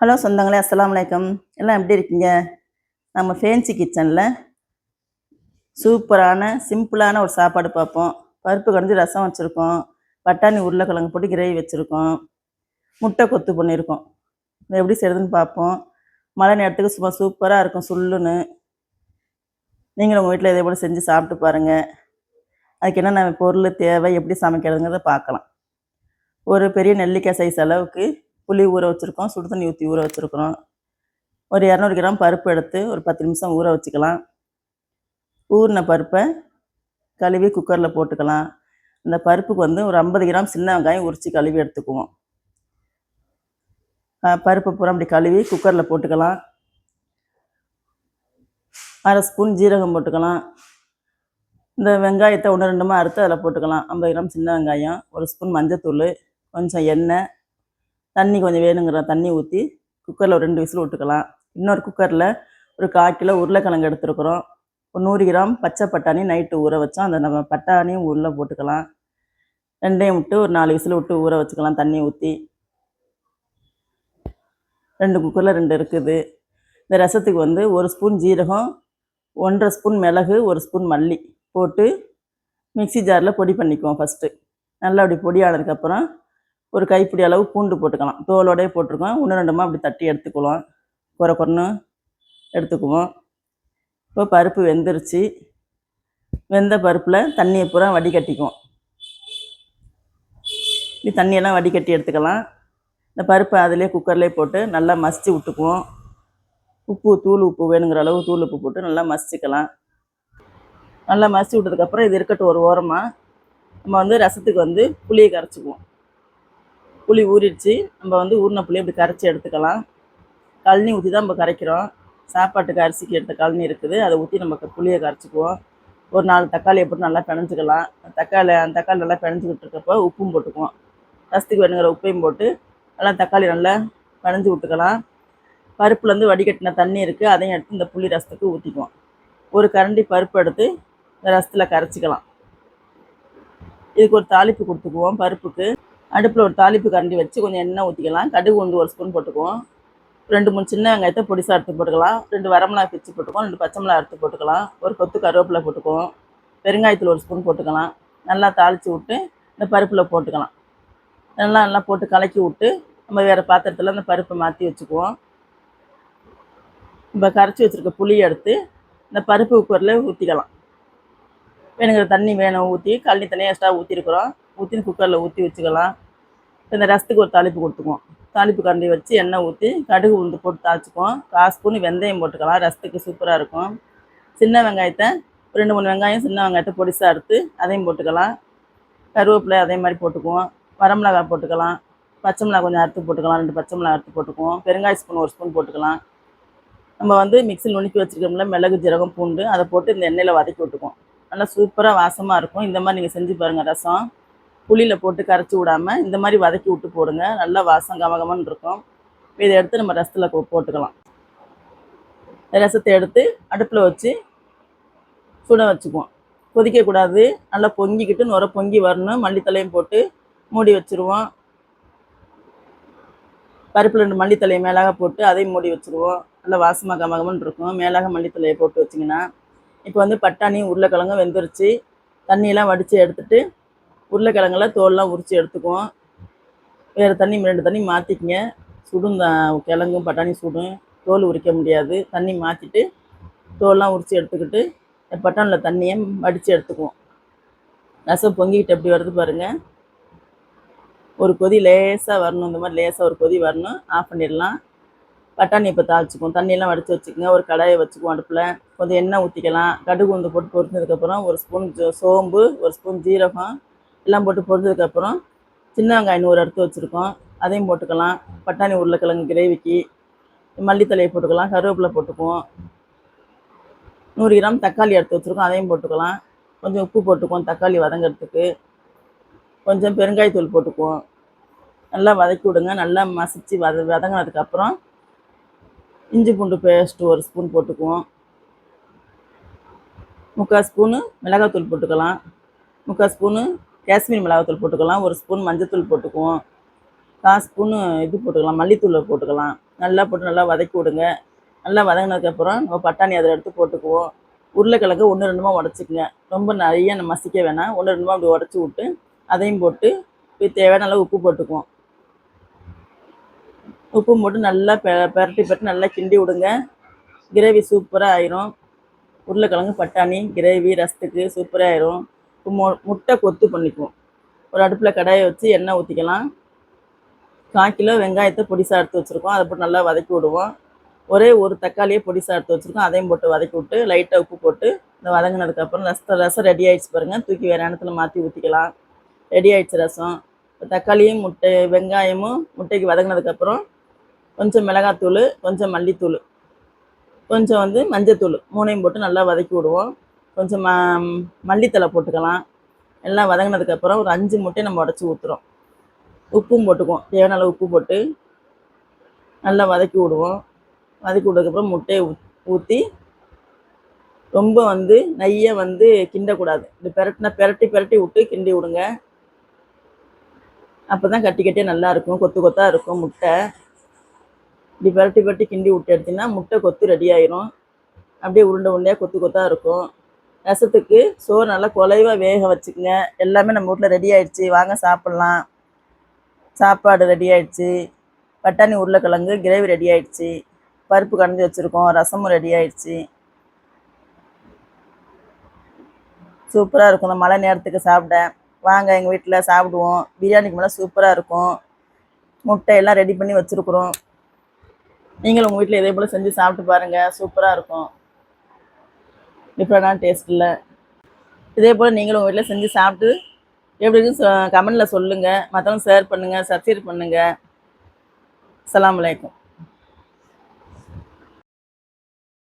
Hello சொந்தங்களே அஸ்லாம் வலைக்கம் எல்லாம் எப்படி இருக்கீங்க? நம்ம ஃபேன்சி கிச்சனில் சூப்பரான சிம்பிளான ஒரு சாப்பாடு பார்ப்போம். பருப்பு கடைஞ்சி ரசம் வச்சுருக்கோம். பட்டாணி உருளைக்கிழங்கு போட்டு கிரேவி வச்சுருக்கோம். முட்டை கொத்து பண்ணியிருக்கோம். இதை எப்படி செய்கிறதுன்னு பார்ப்போம். மழை நேரத்துக்கு சும்மா சூப்பராக இருக்கும் சுள்ளுன்னு நீங்களும் உங்கள் வீட்டில் இதே போல் செஞ்சு சாப்பிட்டு பாருங்கள் அதுக்கு என்னென்ன பொருள் தேவை எப்படி சமைக்கிறதுங்கிறத பார்க்கலாம். ஒரு பெரிய நெல்லிக்காய் சைஸ் அளவுக்கு புளி ஊற வச்சுருக்கோம் சுடு தண்ணி ஊற்றி ஊற வச்சுருக்குறோம். ஒரு இரநூறு கிராம் பருப்பு எடுத்து ஒரு பத்து நிமிஷம் ஊற வச்சுக்கலாம். ஊறின பருப்பை கழுவி குக்கரில் போட்டுக்கலாம். இந்த பருப்புக்கு வந்து ஒரு ஐம்பது கிராம் சின்ன வெங்காயம் உரித்து கழுவி எடுத்துக்குவோம். பருப்பு பூரா அப்படி கழுவி குக்கரில் போட்டுக்கலாம். அரை ஸ்பூன் ஜீரகம் போட்டுக்கலாம். இந்த வெங்காயத்தை ஒன்று ரெண்டுமா அறுத்து அதில் போட்டுக்கலாம். ஐம்பது கிராம் சின்ன வெங்காயம் ஒரு ஸ்பூன் மஞ்சத்தூள் கொஞ்சம் எண்ணெய் தண்ணி கொஞ்சம் வேணுங்கிற தண்ணி ஊற்றி குக்கரில் ஒரு ரெண்டு விசில் விட்டுக்கலாம். இன்னொரு குக்கரில் ஒரு கால் கிலோ உருளைக்கிழங்கு எடுத்துருக்குறோம். ஒரு நூறு கிராம் பச்சை பட்டாணி நைட்டு ஊற வச்சோம். அந்த நம்ம பட்டாணியும் உள்ளே போட்டுக்கலாம். ரெண்டையும் விட்டு ஒரு நாலு விசில் விட்டு ஊற வச்சுக்கலாம் தண்ணி ஊற்றி ரெண்டு குக்கரில் ரெண்டு இருக்குது. இந்த ரசத்துக்கு வந்து ஒரு ஸ்பூன் ஜீரகம் ஒன்றரை ஸ்பூன் மிளகு ஒரு ஸ்பூன் மல்லி போட்டு மிக்ஸி ஜாரில் பொடி பண்ணிக்குவோம் ஃபஸ்ட்டு நல்லா அப்படி பொடி ஆனதுக்கப்புறம் ஒரு கைப்பிடி அளவு பூண்டு போட்டுக்கலாம். தோலோடய போட்டிருக்கோம். ஒன்று ரெண்டுமா அப்படி தட்டி எடுத்துக்குவோம். குறை குறைன்னு எடுத்துக்குவோம். இப்போ பருப்பு வெந்துருச்சு. வெந்த பருப்பில் தண்ணியை பூரா வடிகட்டிக்குவோம். இப்படி தண்ணியெல்லாம் வடிகட்டி எடுத்துக்கலாம். இந்த பருப்பை அதிலே குக்கர்லேயே போட்டு நல்லா மசிச்சு விட்டுக்குவோம். உப்பு தூள் உப்பு வேணுங்கிற அளவு தூள் உப்பு போட்டு நல்லா மசிச்சுக்கலாம். நல்லா மசிச்சு விட்டதுக்கப்புறம் இது இருக்கட்டும் ஒரு ஓரமாக நம்ம வந்து ரசத்துக்கு வந்து புளியை கரைச்சிக்குவோம். புளி ஊறிடுச்சு. நம்ம வந்து ஊறின புளி இப்படி கரைச்சி எடுத்துக்கலாம். கழனி ஊற்றி தான் நம்ம கரைக்கிறோம். சாப்பாட்டுக்கு அரிசிக்கு எடுத்த கழனி இருக்குது. அதை ஊற்றி நம்ம புளியை கரைச்சிக்குவோம். ஒரு நாலு தக்காளியை போட்டு நல்லா பிணைஞ்சிக்கலாம். தக்காளி அந்த தக்காளி நல்லா பிணைஞ்சிக்கிட்டு இருக்கப்போ உப்பும் போட்டுக்குவோம். ரசத்துக்கு வேணுங்கிற உப்பையும் போட்டு நல்லா தக்காளி நல்லா பிணைஞ்சி விட்டுக்கலாம். பருப்புலேருந்து வடிகட்டின தண்ணி இருக்குது அதையும் எடுத்து இந்த புளி ரசத்துக்கு ஊற்றிக்குவோம் ஒரு கரண்டி பருப்பு எடுத்து இந்த ரசத்தில் கரைச்சிக்கலாம். இதுக்கு ஒரு தாளிப்பு கொடுத்துக்குவோம் பருப்புக்கு. அடுப்பில் ஒரு தாளிப்பு கரண்டி வச்சு கொஞ்சம் எண்ணெய் ஊற்றிக்கலாம் கடுகு வந்து ஒரு ஸ்பூன் போட்டுக்குவோம். ரெண்டு மூணு சின்ன வெங்காயத்தை பொடிசாக எடுத்து போட்டுக்கலாம். ரெண்டு வரமிளகா பிச்சு போட்டுக்குவோம். ரெண்டு பச்சை மிளகா எடுத்து போட்டுக்கலாம். ஒரு கொத்து கருவேப்பிலை போட்டுக்குவோம். பெருங்காயத்தில் ஒரு ஸ்பூன் போட்டுக்கலாம். நல்லா தாளித்து விட்டு இந்த பருப்பில் போட்டுக்கலாம். நல்லா நல்லா போட்டு கலக்கி விட்டு நம்ம வேறு பாத்திரத்தில் அந்த பருப்பை மாற்றி வச்சுக்குவோம். இப்போ கரைச்சி வச்சுருக்க புளியை எடுத்து இந்த பருப்பு குக்கரில் ஊற்றிக்கலாம் வேணுங்கிற தண்ணி வேணும் ஊற்றி கழனி தனியாக எக்ஸ்ட்ரா ஊற்றிருக்குறோம் ஊற்றி குக்கரில் ஊற்றி வச்சுக்கலாம். இந்த ரசத்துக்கு ஒரு தாளிப்பு கொடுத்துக்குவோம். தாளிப்பு கரண்டி வச்சு எண்ணெய் ஊற்றி கடுகு உளுந்து போட்டு தாளிச்சுக்குவோம். காசு ஸ்பூன் வெந்தயம் போட்டுக்கலாம். ரசத்துக்கு சூப்பராக இருக்கும். சின்ன வெங்காயத்தை ரெண்டு மூணு வெங்காயம் சின்ன வெங்காயத்தை பொடிசாக எடுத்து அதையும் போட்டுக்கலாம். கருவேப்பிலை அதே மாதிரி போட்டுக்குவோம். வரமிளகா போட்டுக்கலாம். பச்சை மிளகா கொஞ்சம் அறுத்து போட்டுக்கலாம். ரெண்டு பச்சை மிளகா அறுத்து போட்டுக்குவோம். பெருங்காய ஸ்பூன் ஒரு ஸ்பூன் போட்டுக்கலாம். நம்ம வந்து மிக்சியில் நுணுக்கி வச்சுருக்கோம்ல மிளகு ஜீரகம் பூண்டு அதை போட்டு இந்த எண்ணெயில் வதக்கி விட்டுக்குவோம். நல்லா சூப்பராக வாசமாக இருக்கும். இந்த மாதிரி நீங்கள் செஞ்சு பாருங்கள் ரசம். புளியில் போட்டு கரைச்சி விடாமல் இந்த மாதிரி வதக்கி விட்டு போடுங்க. நல்லா வாசம் கமகமன்னு இருக்கும். இதை எடுத்து நம்ம ரசத்தில் போட்டுக்கலாம். ரசத்தை எடுத்து அடுப்பில் வச்சு சுட வச்சுக்குவோம். கொதிக்கக்கூடாது நல்லா பொங்கிக்கிட்டு நுர பொங்கி வரணும். மல்லித்தலையும் போட்டு மூடி வச்சுருவோம். பருப்பில் ரெண்டு மல்லித்தலையை மேலாக போட்டு அதையும் மூடி வச்சுருவோம். நல்லா வாசமாக கமகமன்னு இருக்கும். மேலாக மல்லித்தலையை போட்டு வச்சிங்கன்னா இப்போ வந்து பட்டாணி உருளைக்கிழங்கும் வெந்துருச்சு. தண்ணியெல்லாம் வடித்து எடுத்துகிட்டு உருளைக்கிழங்குல தோல்லாம் உரித்து எடுத்துக்குவோம். வேறு தண்ணி ரெண்டு தண்ணி மாற்றிக்கங்க சுடும் கிழங்கும் பட்டாணி சுடும். தோல் உரிக்க முடியாது. தண்ணி மாற்றிட்டு தோல்லாம் உரித்து எடுத்துக்கிட்டு பட்டாணில் தண்ணியை வடித்து எடுத்துக்குவோம். ரசம் பொங்கிக்கிட்டு எப்படி வருது பாருங்கள் ஒரு கொதி லேசாக வரணும். இந்த மாதிரி லேசாக ஒரு கொதி வரணும். ஆஃப் பண்ணிடலாம். பட்டாணி இப்போ தாளிச்சுக்குவோம். தண்ணியெல்லாம் வடித்து வச்சுக்கோங்க. ஒரு கடாயை வச்சுக்குவோம் அடுப்பில். கொஞ்சம் எண்ணெய் ஊற்றிக்கலாம் கடுகு உந்து போட்டு பொரிச்சதுக்கப்புறம் ஒரு ஸ்பூன் சோம்பு ஒரு ஸ்பூன் ஜீரகம் எல்லாம் போட்டு பொரிச்சதுக்கப்புறம் சின்ன வெங்காயம் நூறு எடுத்து வச்சுருக்கோம். அதையும் போட்டுக்கலாம். பட்டாணி உருளைக்கிழங்கு கிரேவிக்கு மல்லித்தலையை போட்டுக்கலாம். கருவேப்பிலை போட்டுக்குவோம். நூறு கிராம் தக்காளி எடுத்து வச்சுருக்கோம். அதையும் போட்டுக்கலாம். கொஞ்சம் உப்பு போட்டுக்குவோம். தக்காளி வதங்கிறதுக்கு. கொஞ்சம் பெருங்காயத்தூள் போட்டுக்குவோம். நல்லா வதக்கி விடுங்க. நல்லா மசிச்சு வத வதங்கினதுக்கப்புறம் இஞ்சி பூண்டு பேஸ்ட்டு ஒரு ஸ்பூன் போட்டுக்குவோம். முக்கால் ஸ்பூனு மிளகாத்தூள் போட்டுக்கலாம். முக்கால் ஸ்பூனு காஷ்மீர் மிளகாத்தூள் போட்டுக்கலாம் ஒரு ஸ்பூன் மஞ்சத்தூள் போட்டுக்குவோம். கால் ஸ்பூனு இது போட்டுக்கலாம் மல்லித்தூள் போட்டுக்கலாம். நல்லா போட்டு நல்லா வதக்கி விடுங்க. நல்லா வதங்கினதுக்கப்புறம் நம்ம பட்டாணி அதில் எடுத்து போட்டுக்குவோம். உருளைக்கிழங்கு ஒன்று ரெண்டுமா உடச்சிக்குங்க. ரொம்ப நிறைய நம்ம மசிக்க வேணாம். ஒன்று ரெண்டுமா அப்படி உடச்சி விட்டு அதையும் போட்டு இப்போ தேவையான அளவு உப்பு போட்டுக்குவோம். உப்பு போட்டு நல்லா பெ பெரட்டி பெரட்டி நல்லா கிண்டி விடுங்க. கிரேவி சூப்பராக ஆயிரும். உருளைக்கிழங்கு பட்டாணி கிரேவி ரசத்துக்கு சூப்பராக ஆயிரும். முட்டை கொத்து பண்ணிக்குவோம். ஒரு அடுப்பில் கடாயை வச்சு எண்ணெய் ஊற்றிக்கலாம் கால் கிலோ வெங்காயத்தை பொடிசாக எடுத்து வச்சுருக்கோம். அதை போட்டு நல்லா வதக்கி விடுவோம். ஒரே ஒரு தக்காளியை பொடிசாக எடுத்து வச்சுருக்கோம். அதையும் போட்டு வதக்கி விட்டு லைட்டாக உப்பு போட்டு இந்த வதங்கினதுக்கப்புறம் ரசம் ரசம் ரெடி ஆகிடுச்சு பாருங்கள் தூக்கி வேறு இடத்துல மாற்றி ஊற்றிக்கலாம் ரெடி ஆகிடுச்சு ரசம். தக்காளியும் முட்டை வெங்காயமும் முட்டைக்கு வதங்கினதுக்கப்புறம் கொஞ்சம் மிளகாத்தூள் கொஞ்சம் மல்லித்தூள் கொஞ்சம் வந்து மஞ்சத்தூள் மூணையும் போட்டு நல்லா வதக்கி விடுவோம். கொஞ்சம் ம மல்லித்தலை போட்டுக்கலாம். எல்லாம் வதங்கினதுக்கப்புறம் ஒரு அஞ்சு முட்டையை நம்ம உடச்சி ஊற்றுறோம் உப்பும் போட்டுக்குவோம். தேவையான அளவு உப்பு போட்டு நல்லா வதக்கி விடுவோம். வதக்கி விட்டதுக்கப்புறம் முட்டையை ஊ ஊற்றி ரொம்ப வந்து நையை வந்து கிண்டக்கூடாது. இது பெரட்டினா பெரட்டி பெரட்டி விட்டு கிண்டி விடுங்க. அப்போ தான் கட்டி கட்டியாக நல்லா இருக்கும். கொத்து கொத்தாக இருக்கும் முட்டை. இப்படி பரட்டி பரட்டி கிண்டி விட்டு எடுத்திங்கன்னா முட்டை கொத்து ரெடி ஆயிரும். அப்படியே உருண்டை உருண்டையாக கொத்து கொத்தாக இருக்கும். ரசத்துக்கு சோறு நல்லா குலைவாக வேக வச்சுக்கோங்க. எல்லாமே நம்ம வீட்டில் ரெடி ஆயிடுச்சு. வாங்க சாப்பிட்லாம். சாப்பாடு ரெடி ஆயிடுச்சு. பட்டாணி உருளைக்கிழங்கு கிரேவி ரெடி ஆயிடுச்சு. பருப்பு கடைஞ்சி வச்சுருக்கோம். ரசமும் ரெடி ஆயிடுச்சு. சூப்பராக இருக்கும். இந்த மழை நேரத்துக்கு சாப்பிட. வாங்க எங்கள் வீட்டில் சாப்பிடுவோம். பிரியாணிக்கு மேலே சூப்பராக இருக்கும். முட்டையெல்லாம் ரெடி பண்ணி வச்சுருக்குறோம். நீங்களும் உங்கள் வீட்டில் இதே போல் செஞ்சு சாப்பிட்டு பாருங்கள் சூப்பராக இருக்கும். டிஃப்ரெண்டான டேஸ்ட்டில் இதே போல் நீங்களும் உங்கள் வீட்டில் செஞ்சு சாப்பிட்டு எப்படி இருக்குன்னு கமெண்டில் சொல்லுங்கள் மற்றவங்க ஷேர் பண்ணுங்கள் சப்ஸ்கிரைப் பண்ணுங்கள் அலாம் வலைக்கம்